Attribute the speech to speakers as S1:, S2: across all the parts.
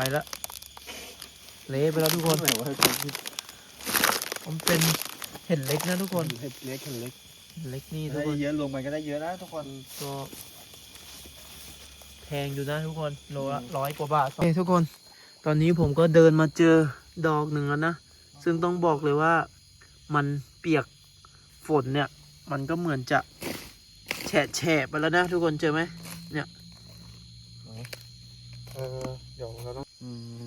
S1: ไปละเละไปแล้วทุกคน
S2: ไหนวะ
S1: มันเป็นเห็ดเล็กนะทุกคน
S2: เห็ดเล็กเห็ดเล็ก
S1: เห็ดเล็กนี่ทุ
S2: ได้
S1: กคน
S2: เยอะรวมกันก็ได้เยอะนะทุกคน
S1: ก็แพงอยู่นะทุกคนโลละร้อยกว่าบาทเฮ้ยทุกคน ตอนนี้ผมก็เดินมาเจอดอกหนึ่งแล้วนะ ซึ่งต้องบอกเลยว่ามันเปียกฝนเนี่ย มันก็เหมือนจะแฉะแฉะไปแล้วนะทุกคนเจอไหม
S2: เออเดี๋ยวเราต้องอืม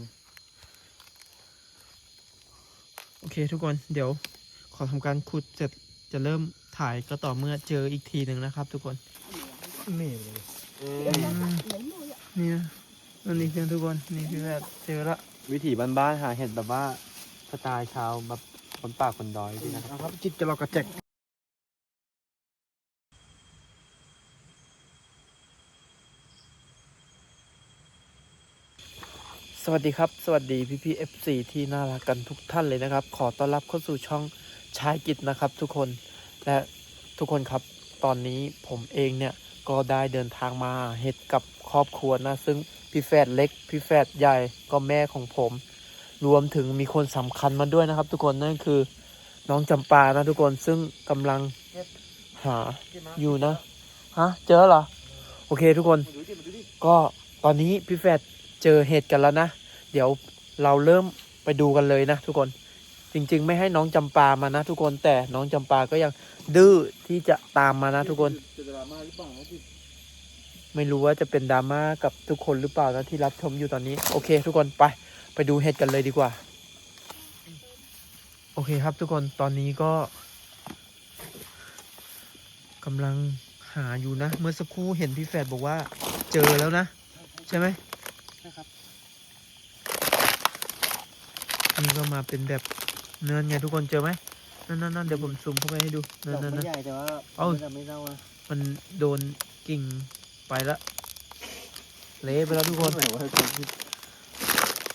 S1: โอ เคทุกคนเดี๋ยวขอทำการขุดเสร็จจะเริ่มถ่ายก็ต่อเมื่อเจออีกทีหนึ่งนะครับ ทุกคน
S2: นี่เลย
S1: นี่นะอันนี้เพื่อนทุกคนนี่พี่แพทย์เจอละ
S2: วิถีบ้านๆหาเห็ดแบบว่าสไตล์ชาวแบบคนป่าคนดอยพี่นะครับ
S1: ครับจิตกระลอกกระแจก วัสดีครับ สวัสดีพี่พี่เอฟซีที่น่ารักกันทุกท่านเลยนะครับ ขอต้อนรับเข้าสู่ช่องชายกิจนะครับ ทุกคนและทุกคนครับตอนนี้ผมเองเนี่ยก็ได้เดินทางมาเฮ็ดกับครอบครัวนะ ซึ่งพี่แฝดเล็ก พี่แฝดใหญ่ก็แม่ของผม รวมถึงมีคนสำคัญมาด้วยนะครับ ทุกคนนั่นคือน้องจำปานะทุกคนซึ่งกำลังหาอยู่นะฮะเจอเหรอโอเคทุกคนก็ตอนนี้พี่แฟดเจอเหตุกันแล้วนะ เดี๋ยวเราเริ่มไปดูกันเลยนะทุกคนจริง ๆ ไม่ให้น้องจำปามานะทุกคนแต่น้องจำปาก็ยังดื้อที่จะตามมานะทุกคน
S2: จะดราม่าหรือเปล่าพี่
S1: ไม่รู้ว่าจะเป็นดราม่ากับทุกคนหรือเปล่านะที่รับชมอยู่ตอนนี้ โอเค ทุกคนไปไปดูเหตุกันเลยดีกว่า โอเคครับทุกคนตอนนี้ก็กำลังหาอยู่นะ เมื่อสักครู่เห็นพี่แฟดบอกว่า เจอแล้วนะ ใช่ไหม
S2: ใช่ครับ
S1: นี่ก็มาเป็นแบบเนินไงทุกคนเจอไหมนั่นนั่นนั่นเดี๋ยวผมซูมเข้าไปให้ดูนั่
S2: ด
S1: น
S2: อก
S1: นั่น
S2: ไม่
S1: นั่น
S2: ใหญ่แต่ว่า
S1: เอ้า
S2: ไม่จะไม่เน่าอะ
S1: มันโดนกิ่งไปละเละไปแล้วทุกคน
S2: ไหนวะ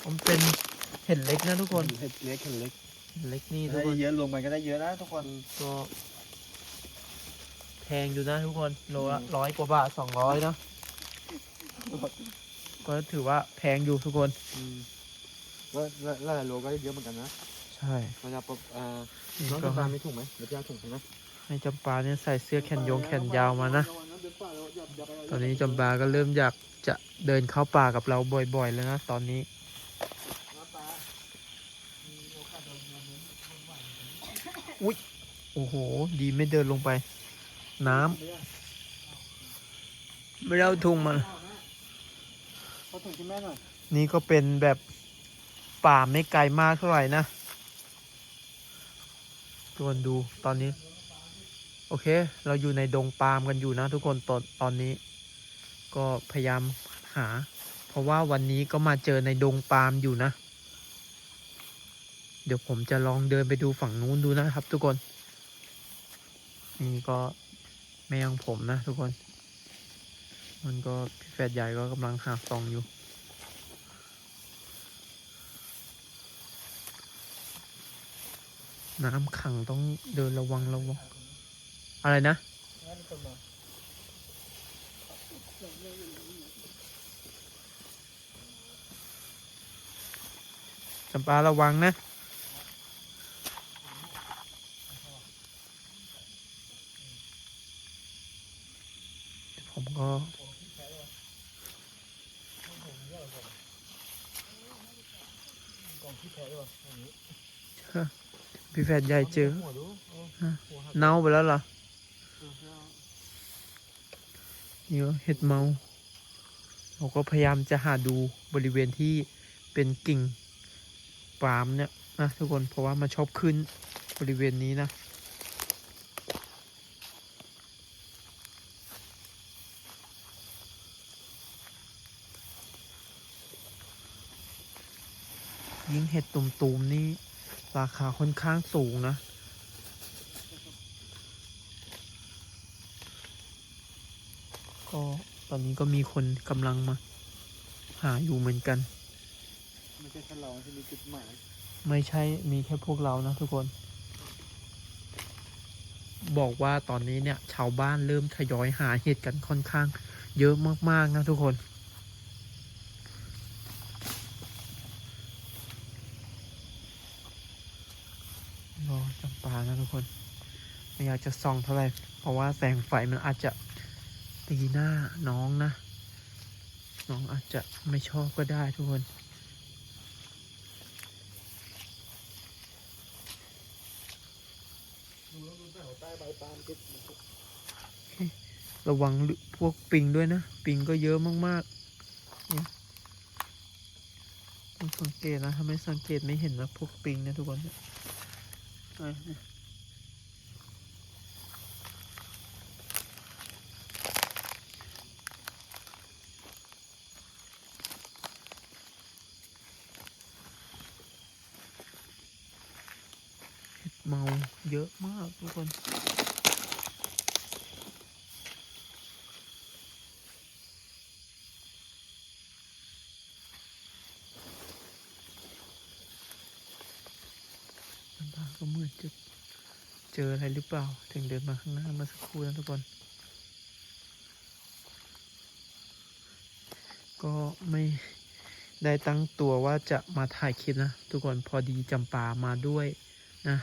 S1: มันเป็นเห็ดเล็กนะทุกคน
S2: เห็ดเล็กเห็ดเล็ก
S1: เห็ดเล็กนี่ทุ
S2: ได้
S1: กคน
S2: เยอะรวมกันก็ได้เยอะนะทุกคน
S1: ก็แพงอยู่นะทุกคนโลละร้อยกว่าบาทสองร้อยนะก็ถือว่าแพงอยู่ทุกคน
S2: อืม ว่าละละโลก็ได้เยอะเหมือนกันนะ
S1: ใช่
S2: มันจะปุ๊บอ่า
S1: นี่
S2: น้อง
S1: ก็
S2: จำปามีถุงไหมเดี๋ยวจะเอาถุงให้นะ
S1: ให้จำปาเนี่ยใส่เสื้อแขนยงแขนยาวมานะ ตอนนี้จำปาก็เริ่มอยากจะเดินเข้าป่ากับเราบ่อยๆแล้วนะตอนนี้อุ้ยโอ้โห ดีไม่เดินลงไป น้ำไม่ได้เอาถุงมา
S2: เขาถุงที่แม่หน่อย
S1: นี่ก็เป็นแบบ ป่าไม่ไกลมากเท่าไหร่นะทุกคนดูตอนนี้ โอเค เราอยู่ในดงปาล์มกันอยู่นะ ทุกคนตอนตอนนี้ ก็พยายามหา เพราะว่าวันนี้ก็มาเจอในดงปาล์มอยู่นะ เดี๋ยวผมจะลองเดินไปดูฝั่งนู้นดูนะครับ ทุกคน นี่ก็แม่ของผมนะ ทุกคน มันก็พี่แฟดใหญ่ก็กำลังหาซองอยู่ น้ำขังต้องเดินระวังระวัง อะไรนะ จำปาระวังนะ ผมก็พี่ แฟนใหญ่เจอ
S2: หัวดู
S1: เน่าไปแล้วเหรอนี่ก็เห็ดเมา เราก็พยายามจะหาดูบริเวณที่เป็นกิ่งปาล์มเนี่ยนะทุกคนเพราะว่ามันชอบขึ้นบริเวณนี้นะยิ่งเห็ดตุ่มๆนี่ ราคาค่อนข้างสูงนะ ก็ตอนนี้ก็มีคนกำลังมา หาอยู่เหมือนกัน
S2: ไม่ใช่แค่เราที่มีจุดหมาย
S1: ไม่ใช่มีแค่พวกเรานะทุกคน บอกว่าตอนนี้เนี่ย ชาวบ้านเริ่มทยอยหาเห็ดกันค่อนข้าง เยอะมากๆนะทุกคน รอจำปานะทุกคน ไม่อยากจะส่องเท่าไหร่เพราะว่าแสงไฟมันอาจจะตีหน้าน้องนะ น้องอาจจะไม่ชอบก็ได้ทุกคน ระวังพวกปิงด้วยนะ ปิงก็เยอะมากๆเนี่ยต้องสังเกตนะถ้าไม่สังเกตไม่เห็นนะพวกปิงนะทุกคนเนี่ยอะเนี่ยเห็ดเมาเยอะ มากทุกคน มันบางก็เหมือนจะเจออะไรหรือเปล่า ถึงเดินมาข้างหน้ามาสักครู่นะทุกคน ก็ไม่ได้ตั้งตัวว่าจะมาถ่ายคลิปนะ ทุกคนพอดีจำปามาด้วยนะ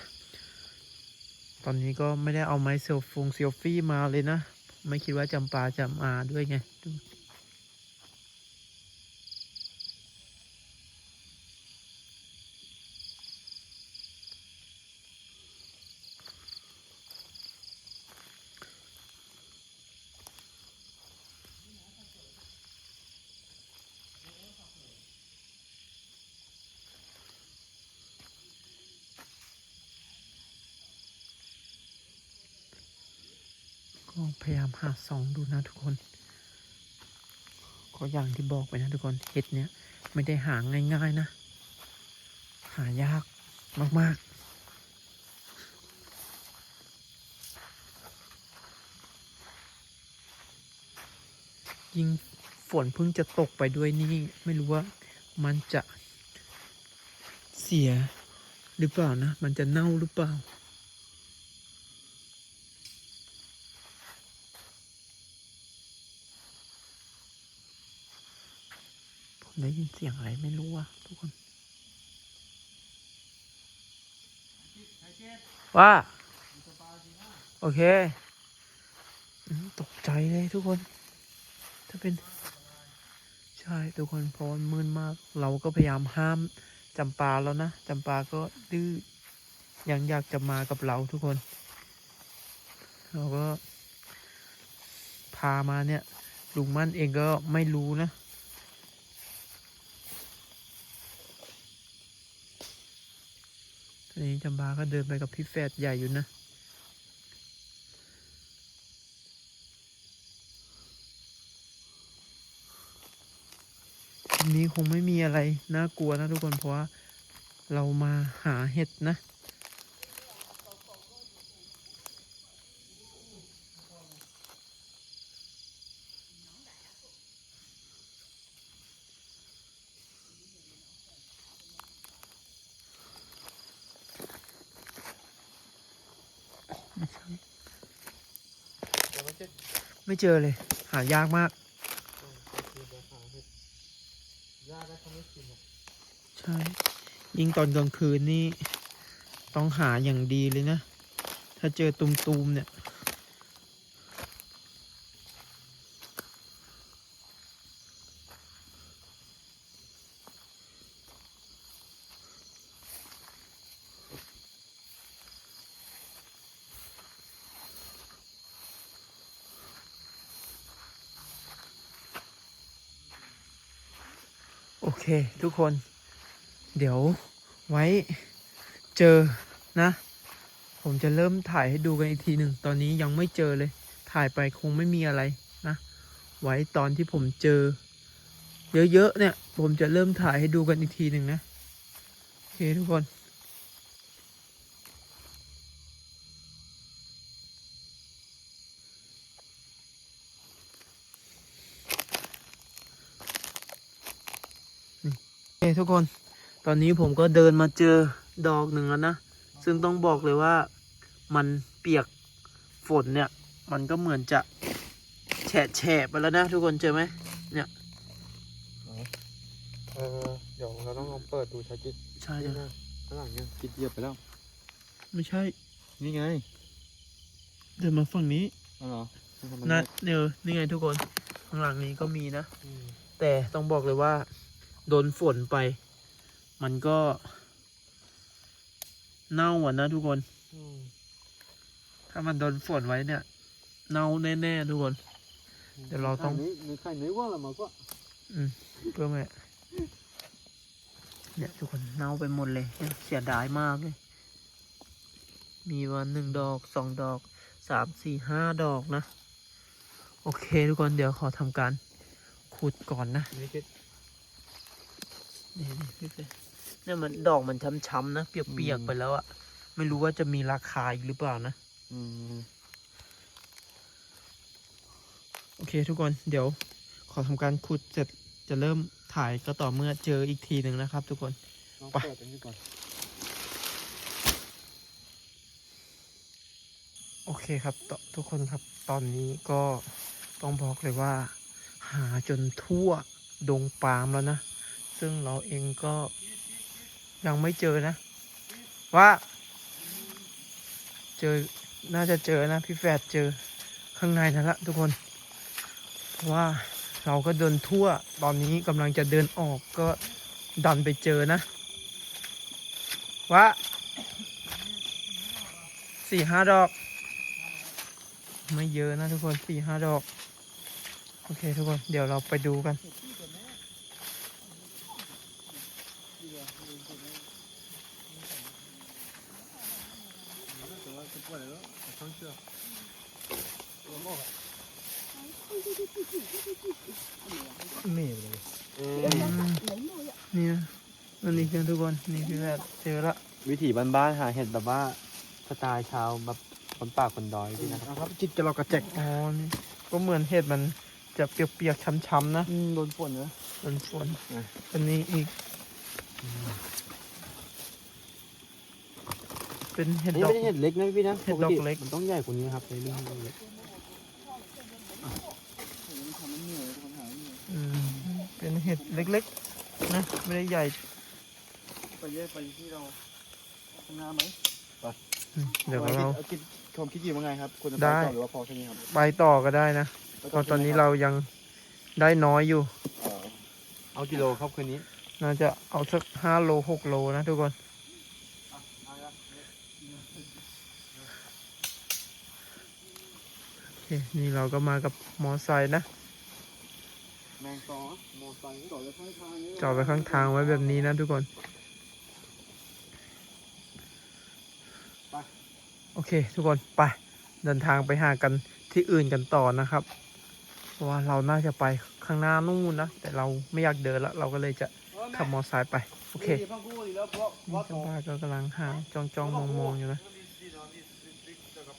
S1: ตอนนี้ก็ไม่ได้เอาไม้เซลฟงเซลฟี่มาเลยนะ ไม่คิดว่าจำปาจะมาด้วยไง ก็พยายามหาสองดูนะทุกคนก็อย่างที่บอกไปนะทุกคนเห็ดเนี้ยไม่ได้หาง่ายๆนะ หายากมากๆยิ่งฝนเพิ่งจะตกไปด้วยนี่ไม่รู้ว่ามันจะเสียหรือเปล่านะ มันจะเน่าหรือเปล่า ผมได้ ยินเสียงอะไรไม่รู้อะทุกคน ว่า โอเค ตกใจเลยทุกคน ถ้าเป็น ใช่ทุกคนเพราะมันมืดมาก เราก็พยายามห้ามจำปาแล้วนะจำปาก็ดื้อยังอยากจะมากับเราทุกคน เราก็พามาเนี่ยลุงมั่นเองก็ไม่รู้นะ นี้จำบาก็เดินไปกับพี่แฟดใหญ่อยู่นะทีนี้คงไม่มีอะไรน่ากลัวนะทุกคนเพราะว่าเรามาหาเห็ดนะ ไม่ใช่
S2: แต่ไม่ใช่
S1: ไม่เจอเลย หายากมาก ใช่ ยิ่งตอนกลางคืนนี่ ต้องหาอย่างดีเลยนะ ถ้าเจอตุมๆเนี่ย เคทุกคน เดี๋ยวไว้เจอนะ ผมจะเริ่มถ่ายให้ดูกันอีกทีหนึ่งตอนนี้ยังไม่เจอเลย ถ่ายไปคงไม่มีอะไรนะ ไว้ตอนที่ผมเจอ เยอะๆเนี่ย ผมจะเริ่มถ่ายให้ดูกันอีกทีหนึ่งนะโอเคทุกคน โอเค ทุกคน ตอนนี้ผมก็เดินมาเจอดอกหนึ่งแล้วนะ ซึ่งต้องบอกเลยว่ามันเปียกฝนเนี่ย มันก็เหมือนจะแฉะแฉะไปแล้วนะ ทุกคนเจอไหม
S2: เออเดี๋ยวเราต้องลองเปิดดูชาจิต
S1: ใช่
S2: นี่
S1: ใช่
S2: นะข้างหลังเนี่ยกิดเหยียบไปแล้ว
S1: ไม่ใช่
S2: นี่ไง
S1: เดินมาฝั่งนี้
S2: อ๋อเหรอมันทำไม
S1: นะ
S2: ไม่
S1: เนอนี่ไงทุกคนข้างหลังนี้ก็มีนะ
S2: อืม
S1: แต่ต้องบอกเลยว่า โดนฝนไป มันก็ เน่าอะนะทุกคน
S2: อืม
S1: ถ้ามันโดนฝนไว้เนี่ย เน่าแน่ๆทุกคน เดี๋ยวเราต้อง
S2: นี่นี่ใครนึกว่าเรามาก็
S1: อืมเพื่อแม่เนี่ยทุกคนเน่าไปหมดเลยเนี่ยเสียดายมากเลย มีวันหนึ่งดอกสองดอกสามสี่ห้าดอกนะ โอเคทุกคนเดี๋ยวขอทำการขุดก่อนนะ
S2: นี่คิด
S1: นี่นี่พี่เป้เนี่ยมันดอกมันช้ำๆนะเปียก
S2: อืม
S1: ๆไปแล้วอะไม่รู้ว่าจะมีราคาอีกหรือเปล่านะ
S2: อืม
S1: โอเคทุกคนเดี๋ยวขอทำการขุดเสร็จจะเริ่มถ่ายก็ต่อเมื่อเจออีกทีหนึ่งนะครับ ทุกคน
S2: ลอง
S1: ไป
S2: เปิดอันนี้ก่อน
S1: โอเคครับตทุกคนครับตอนนี้ก็ต้องบอกเลยว่า หาจนทั่วดงปาล์มแล้วนะ ซึ่งเราเองก็ยังไม่เจอนะ ว่า เจอน่าจะเจอนะ พี่แฝดเจอข้างในนั่นละทุกคน เพราะว่าเราก็เดินทั่วตอนนี้กำลังจะเดินออกก็ดันไปเจอนะว่าสี่ห้าดอก ไม่เยอะนะทุกคนสี่ห้าดอก โอเคทุกคน เดี๋ยวเราไปดูกัน
S2: นี่เลยเออ
S1: นี่นะอันนี้กันทุกคนนี่พี่แวดเจอละ
S2: วิถีบ้านๆหาเห็ดแบบว่าสไตล์ชาวแบบคนป่าคนดอยพี่นะครับ
S1: นะครับจิตจะเรากระแจกอ๋อนี่ก็เหมือนเห็ดมันจะเปียกๆช้ำๆนะ
S2: อืมโดนฝนนะ
S1: ฝนฝน
S2: อะ
S1: อันนี้อีก เป็นเห็ด
S2: นี่
S1: ดอก
S2: ไม่ใช่เห็ดเล็กนะพี่นะ
S1: เห็ดดอก
S2: ปติ
S1: เล็ก
S2: มันต้องใหญ่กว่านี้นะครับในเรื่องเล็ก
S1: อืมเป็นเห็ดเล็กๆ นะ ไม่ได้ใหญ่
S3: ไปแยกไปที่เราข้างหน้าไหม
S1: อืมเดี๋ยวเรา
S3: เอาคิดชมคิดอยู่ว่าไงครับควรจะ
S1: ได้
S3: ไปต่อหรือว่าพอแค่นี้ครับ
S1: ไปต่อก็ได้นะเพราะตอนนี้เรายังได้น้อยอยู่
S3: เอ่อ
S2: เอากิโลครับคืนนี้
S1: น่าจะเอาสักห้าโลหกโลนะทุกคนโอเคนี่เราก็มากับมอไซค์นะ
S3: ต่อจ
S1: อดไว้ข้างทางไว้แบบนี้นะทุกคน โอเค ทุกคนไปเดินทางไปหากันที่อื่นกันต่อนะครับ เพราะว่าเราน่าจะไปข้างหน้านู่นนะ แต่เราไม่อยากเดินละเราก็เลยจะ ขับมอไซค์ไป โอเค
S3: พังกู้ดีแล้วเพราะ
S1: นี่
S3: ว่า
S1: ชาวบ้านก็กำลังหาจ้องจ้องมองมองอยู่นะ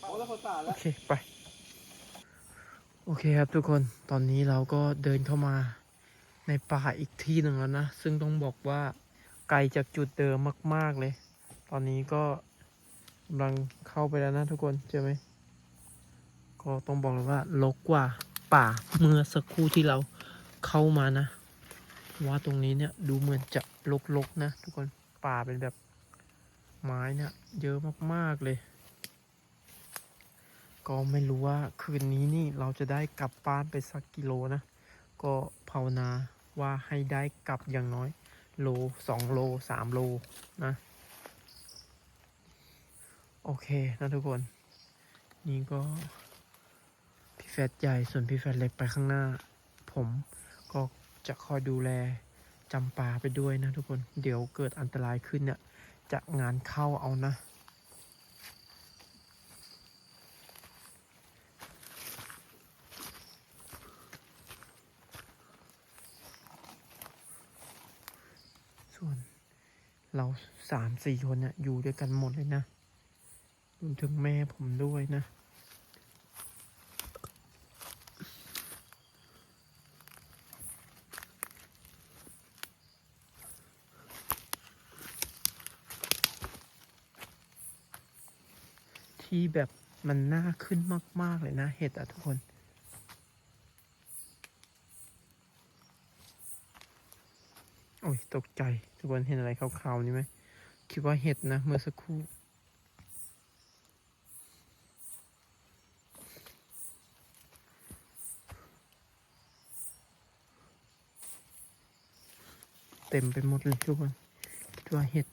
S3: โอ้แล้วคนตา
S1: โอเค ไป โอเคครับทุกคน ตอนนี้เราก็เดินเข้ามาในป่าอีกที่หนึ่งแล้วนะ ซึ่งต้องบอกว่าไกลจากจุดเดิมมาก ๆเลย ตอนนี้ก็กำลังเข้าไปแล้วนะทุกคนเจอไหม ก็ต้องบอกเลยว่าลกกว่าป่าเมื่อสักครู่ที่เราเข้ามานะ ว่าตรงนี้เนี่ยดูเหมือนจะลกๆนะ ทุกคนป่าเป็นแบบไม้เนี่ย เยอะมากๆเลย ก็ไม่รู้ว่าคืนนี้นี่เราจะได้กลับบ้านไปสักกิโลนะ ก็ภาวนาว่าให้ได้กลับอย่างน้อย โลสองโลสามโลนะ โอเคนะทุกคน นี่ก็พี่แฟดใหญ่ส่วนพี่แฟดเล็กไปข้างหน้า ผมก็ จะคอยดูแลจำปาไปด้วยนะทุกคน เดี๋ยวเกิดอันตรายขึ้นเนี่ย จะงานเข้าเอานะ ส่วนเราสามสี่คนเนี่ยอยู่ด้วยกันหมดเลยนะรวมถึงแม่ผมด้วยนะ มันน่าขึ้นมาก ๆ เลยนะ เห็ดอะทุกคน โอ้ย ตกใจ ทุกคนเห็นอะไรขาวๆนี่ไหม คิดว่าเห็ดนะ เมื่อสักครู่ เต็มไปหมดเลยทุกคน คิดว่าเห็ด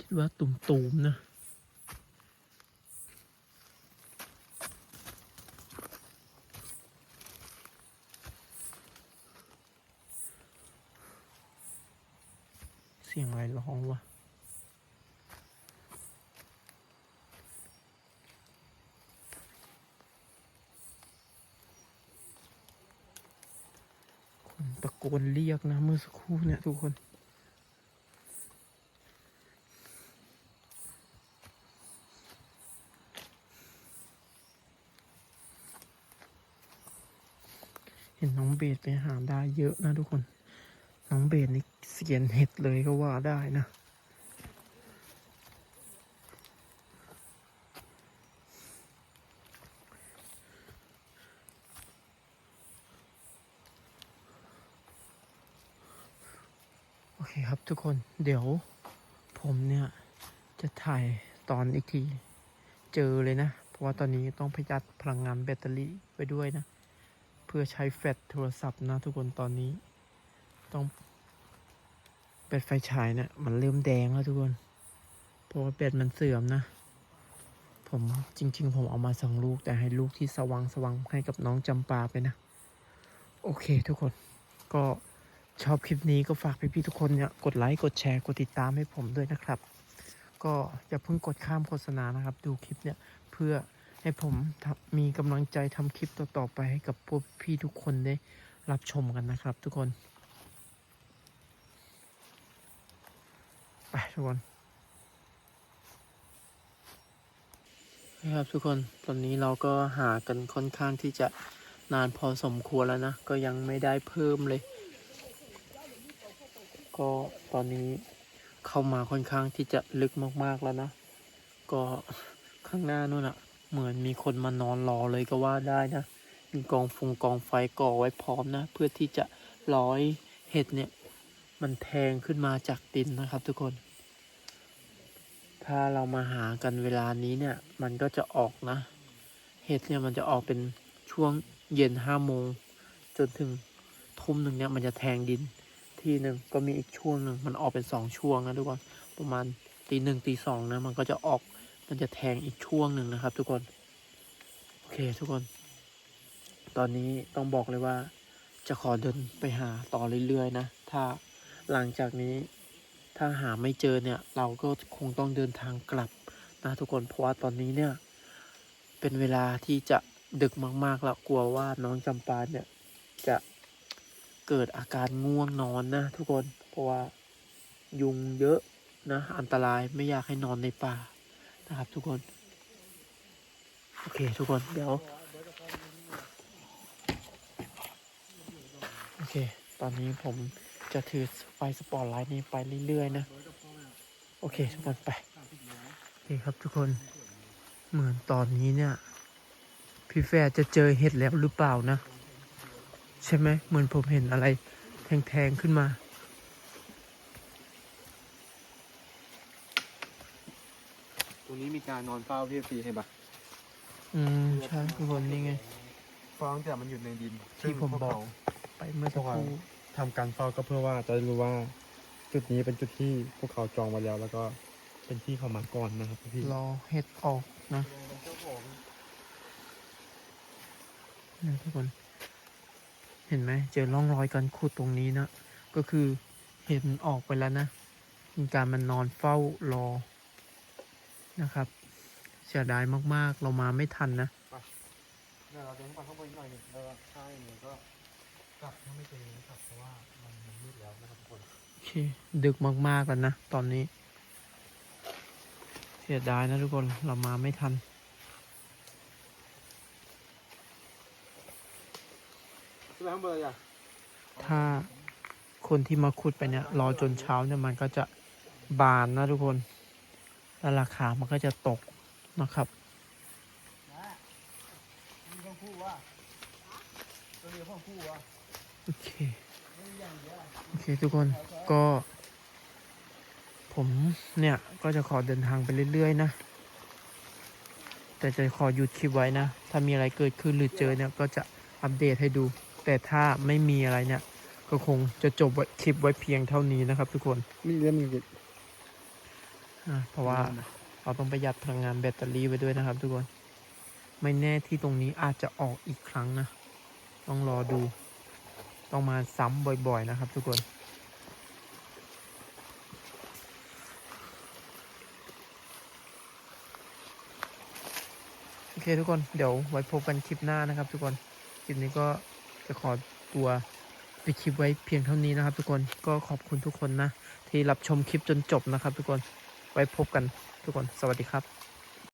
S1: คิดว่าตุ่มๆนะ สียงอะไรร้องวะคนตะโกนเรียกนะเมื่อสักครู่เนี่ยทุกคนเห็นน้องเบสไปหาได้เยอะนะทุกคน น้องเบสนี่เสียนเห็ดเลยก็ว่าได้นะ โอเคครับทุกคนเดี๋ยวผมเนี่ย จะถ่ายตอนอีกที เจอเลยนะ เพราะว่าตอนนี้ต้องประหยัดพลังงานแบตเตอรี่ไปด้วยนะ เพื่อใช้แฟลชโทรศัพท์นะทุกคนตอนนี้ ต้องแบตไฟฉายเนี่ยมันเริ่มแดงแล้วทุกคน เพราะว่าแบตมันเสื่อมนะ ผมจริง ๆ ผมเอามาสองลูก แต่ให้ลูกที่สว่างสว่างให้กับน้องจำปาไปนะ โอเคทุกคน ก็ชอบคลิปนี้ก็ฝากพี่ๆทุกคนเนี่ยกดไลค์ กดแชร์ กดติดตามให้ผมด้วยนะครับ ก็อย่าเพิ่งกดข้ามโฆษณานะครับ ดูคลิปเนี่ยเพื่อให้ผมมีกำลังใจทำคลิปต่อๆไปให้กับพวกพี่ทุกคนได้รับชมกันนะครับ ทุกคน ไปทุกคนนะครับทุกคนตอนนี้เราก็หากันค่อนข้างที่จะนานพอสมควรแล้วนะ ก็ยังไม่ได้เพิ่มเลย ก็ตอนนี้เข้ามาค่อนข้างที่จะลึกมากๆแล้วนะ ก็ข้างหน้านู่นอะเหมือนมีคนมานอนรอเลยก็ว่าได้นะ มีกองฟงกองไฟก่อไว้พร้อมนะ เพื่อที่จะร้อยเห็ดเนี่ย มันแทงขึ้นมาจากดินนะครับทุกคน ถ้าเรามาหากันเวลานี้เนี่ย มันก็จะออกนะ เห็ดเนี่ยมันจะออกเป็นช่วงเย็นห้าโมง จนถึงทุ่มหนึ่งเนี่ยมันจะแทงดินทีหนึ่งก็มีอีกช่วงหนึ่งมันออกเป็นสองช่วงนะทุกคนประมาณตีหนึ่งตีสองนะมันก็จะออกมันจะแทงอีกช่วงหนึ่งนะครับ ทุกคนโอเคทุกคน ตอนนี้ต้องบอกเลยว่าจะขอเดินไปหาต่อเรื่อยๆนะ ถ้าหลังจากนี้ ถ้าหาไม่เจอเนี่ยเราก็คงต้องเดินทางกลับนะทุกคนเพราะว่าตอนนี้เนี่ยเป็นเวลาที่จะดึกมากๆแล้วกลัวว่าน้องจำปาเนี่ยจะเกิดอาการง่วงนอนนะทุกคนเพราะว่ายุงเยอะนะอันตรายไม่อยากให้นอนในป่านะครับ ทุกคน โอเค ทุกคนเดี๋ยวโอเค ตอนนี้ผม จะถือไฟสปอตไลท์นี้ไปเรื่อยๆนะ โอเคทุกคนไปโอเคครับทุกคนเหมือนตอนนี้เนี่ย พี่แฟร์จะเจอเห็ดแล้วหรือเปล่านะ ใช่ไหมเหมือนผมเห็นอะไรแทงๆขึ้นมา
S3: ตรงนี้มีการนอนเฝ้าพี่ฟีเห็นปะ
S1: อืมใช่ทุกคนนี่ไง
S3: เฝ้าตั้งแต่มันอยู่ในดิน
S1: ที่ผมบอกไปเมื่อสักครู่
S3: ทำการเฝ้าก็เพื่อว่าจะได้รู้ว่า จุดนี้เป็นจุดที่พวกเขาจองไว้แล้ว แล้วก็เป็นที่เขามาก่อนนะครับพี่
S1: รอเห็ดออกนะเนี่ยทุกคน เห็นไหมเจอร่องรอยการขุดตรงนี้นะ ก็คือเห็ดมันออกไปแล้วนะมีการมันนอนเฝ้ารอนะครับเสียดายมากๆ เรามาไม่ทันนะ
S3: เดี๋ยวเราเดินไปข้างบนอีกหน่อยหนึงแล้วก็ถ้าอย่างนี้ก็ กลับถ้าไม่เจอนะครับเพราะว่ามันมันมืดแล้วนะครับทุกคน
S1: โอเคดึกมากๆแล้วนะตอนนี้ เสียดายนะทุกคนเรามาไม่ทัน
S3: ขึ้นไปข้างบนเลยอะ
S1: ถ้าคนที่มาขุดไปเนี่ยรอจนเช้าเนี่ยมันก็จะบานนะทุกคน แล้วราคามันก็จะตกนะครับ
S3: มีข้างคู่ว่ะตัวเดียวข้างคู่ว่ะ
S1: โอเค โอเค ทุกคนก็ ผมเนี่ยก็จะขอเดินทางไปเรื่อยๆนะ แต่จะขอหยุดคลิปไว้นะ ถ้ามีอะไรเกิดขึ้นหรือเจอเนี่ยก็จะอัปเดตให้ดู แต่ถ้าไม่มีอะไรเนี่ย ก็คงจะจบไว้คลิปไว้เพียงเท่านี้นะครับ ทุกคน
S3: มีเรื่องนึง
S1: อะเพราะว่าเราต้องประหยัดพลังงานแบตเตอรี่ไว้ด้วยนะครับ ทุกคน ไม่แน่ที่ตรงนี้อาจจะออกอีกครั้งนะ ต้องรอดู ต้องมาซ้ำบ่อยๆนะครับ ทุกคน เคทุกคนเดี๋ยวไว้พบกันคลิปหน้านะครับ ทุกคนคลิปนี้ก็จะขอตัวปิดคลิปไว้เพียงเท่านี้นะครับ ทุกคนก็ขอบคุณทุกคนนะ ที่รับชมคลิปจนจบนะครับ ทุกคนไว้พบกันทุกคนสวัสดีครับ